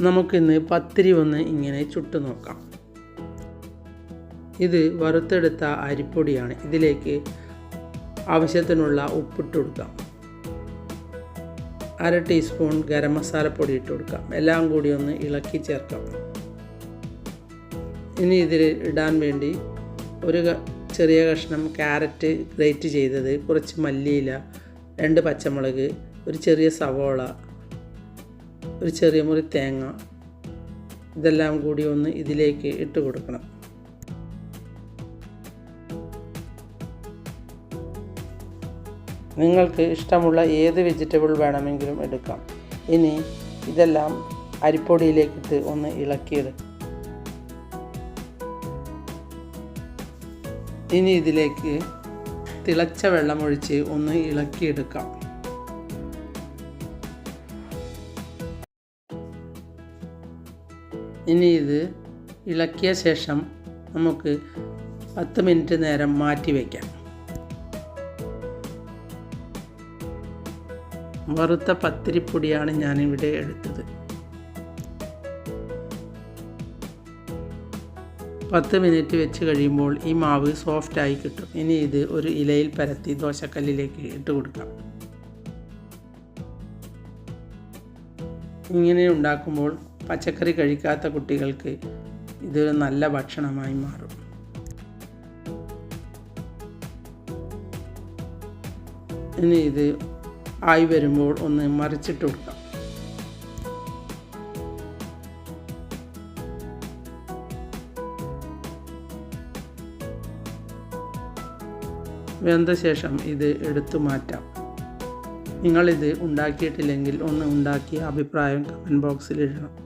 നമുക്കിന്ന് പത്തിരി ഒന്ന് ഇങ്ങനെ ചുട്ടു നോക്കാം. ഇത് വറുത്തെടുത്ത അരിപ്പൊടിയാണ്. ഇതിലേക്ക് ആവശ്യത്തിനുള്ള ഉപ്പിട്ട് കൊടുക്കാം. അര ടീസ്പൂൺ ഗരം മസാലപ്പൊടി ഇട്ട് കൊടുക്കാം. എല്ലാം കൂടി ഒന്ന് ഇളക്കി ചേർക്കാം. ഇനി ഇതിൽ ഇടാൻ വേണ്ടി ഒരു ചെറിയ കഷ്ണം ക്യാരറ്റ് ഗ്രേറ്റ് ചെയ്തത് കുറച്ച് മല്ലിയില രണ്ട് പച്ചമുളക് ഒരു ചെറിയ സവോള ഒരു ചെറിയ മുറി തേങ്ങ ഇതെല്ലാം കൂടി ഒന്ന് ഇതിലേക്ക് ഇട്ട് കൊടുക്കണം. നിങ്ങൾക്ക് ഇഷ്ടമുള്ള ഏത് വെജിറ്റബിൾ വേണമെങ്കിലും എടുക്കാം. ഇനി ഇതെല്ലാം അരിപ്പൊടിയിലേക്കിട്ട് ഒന്ന് ഇളക്കിയെടുക്കും ഇനി ഇതിലേക്ക് തിളച്ച വെള്ളമൊഴിച്ച് ഒന്ന് ഇളക്കിയെടുക്കാം. ഇനി ഇത് ഇളക്കിയ ശേഷം നമുക്ക് പത്ത് മിനിറ്റ് നേരം മാറ്റി വയ്ക്കാം. വറുത്ത പത്തിരിപ്പൊടിയാണ് ഞാനിവിടെ എടുത്തത്. പത്ത് മിനിറ്റ് വെച്ച് കഴിയുമ്പോൾ ഈ മാവ് സോഫ്റ്റായി കിട്ടും. ഇനി ഇത് ഒരു ഇലയിൽ പരത്തി ദോശക്കല്ലിലേക്ക് ഇട്ട് കൊടുക്കാം. ഇങ്ങനെ ഉണ്ടാക്കുമ്പോൾ പച്ചക്കറി കഴിക്കാത്ത കുട്ടികൾക്ക് ഇതൊരു നല്ല ഭക്ഷണമായി മാറും. ഇനി ഇത് ആയി വരുമ്പോൾ ഒന്ന് മറിച്ചിട്ട് കൊടുക്കാം. വെന്ത ശേഷം ഇത് എടുത്തു മാറ്റാം. നിങ്ങളിത് ഉണ്ടാക്കിയിട്ടില്ലെങ്കിൽ ഒന്ന് ഉണ്ടാക്കിയ അഭിപ്രായം കമന്റ് ബോക്സിൽ ഇടണം.